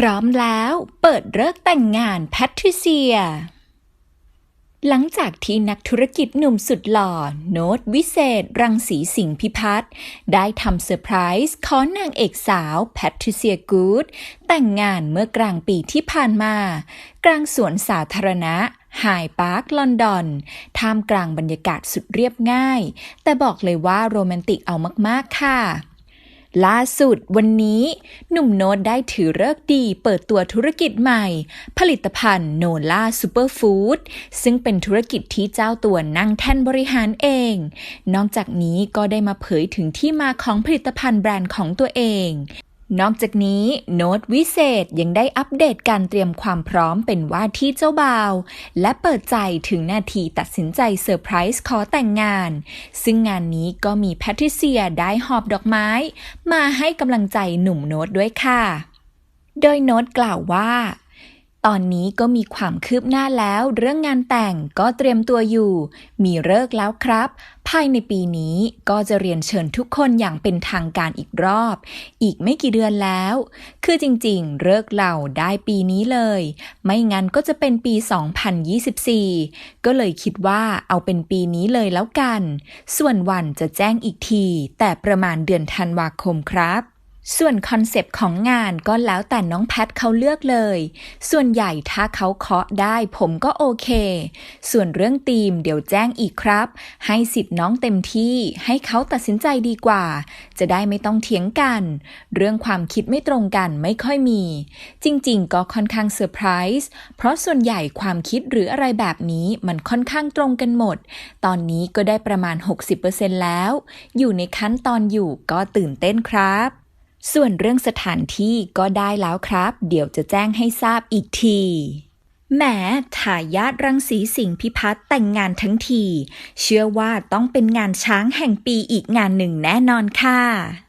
พร้อมแล้วเปิดเลิกแต่งงานแพทริเซีย หลังจากที่นักธุรกิจหนุ่มสุดหล่อ โน้ตวิเศษ รังสีสิงห์พิพัฒน์ได้ทำเซอร์ไพรส์ขอนางเอกสาวแพทริเซียกูดแต่งงานเมื่อกลางปีที่ผ่านมา กลางสวนสาธารณะไฮพาร์คลอนดอน ท่ามกลางบรรยากาศสุดเรียบง่าย แต่บอกเลยว่าโรแมนติกเอามาก ๆ ค่ะ ล่าสุดวันนี้ หนุ่มโน้ตได้ถือเลิกดีเปิดตัวธุรกิจใหม่ ผลิตภัณฑ์โนล่าซูเปอร์ฟู้ดซึ่งเป็นธุรกิจที่เจ้าตัวนั่งแท่นบริหารเอง นอกจากนี้ก็ได้มาเผยถึงที่มาของผลิตภัณฑ์แบรนด์ของตัวเอง นอกจากนี้โน้ตวิเศษยังได้อัปเดตการเตรียมความพร้อมเป็นว่าที่เจ้าบ่าว และเปิดใจถึงนาทีตัดสินใจเซอร์ไพรส์ขอแต่งงาน ซึ่งงานนี้ก็มีแพทริเซียได้หอบดอกไม้ มาให้กำลังใจหนุ่มโน้ตด้วยค่ะ โดยโน้ตกล่าวว่า ตอนนี้ก็มีความคืบหน้าแล้วเรื่องงานแต่งก็เตรียมตัวอยู่ มีเลิกแล้วครับ ภายในปีนี้ก็จะเรียนเชิญทุกคนอย่างเป็นทางการอีกรอบ อีกไม่กี่เดือนแล้ว คือจริงๆ เลิกเราได้ปีนี้เลย ไม่งั้นก็จะเป็นปี 2024 ก็เลยคิดว่าเอาเป็นปีนี้เลยแล้วกัน ส่วนวันจะแจ้งอีกที แต่ประมาณเดือนธันวาคมครับ ส่วนคอนเซปต์ของงานก็แล้วแต่น้องแพทเขาเลือกเลย ส่วนใหญ่ถ้าเขาเคาะได้ผมก็โอเค ส่วนเรื่องธีมเดี๋ยวแจ้งอีกครับ ให้สิทธิ์น้องเต็มที่ ให้เขาตัดสินใจดีกว่า จะได้ไม่ต้องเถียงกัน เรื่องความคิดไม่ตรงกันไม่ค่อยมี จริงๆ ก็ค่อนข้างเซอร์ไพรส์เพราะส่วนใหญ่ความคิดหรืออะไรแบบนี้มันค่อนข้างตรงกันหมด ตอนนี้ก็ได้ประมาณ 60%แล้ว อยู่ในขั้นตอนอยู่ก็ตื่นเต้นครับ ส่วนเรื่องสถานที่ก็ได้แล้วครับ เดี๋ยวจะแจ้งให้ทราบอีกทีแหมทายาทรังสีสิงห์พิพัฒน์แต่งงานทั้งที เชื่อว่าต้องเป็นงานช้างแห่งปีอีกงานหนึ่งแน่นอนค่ะ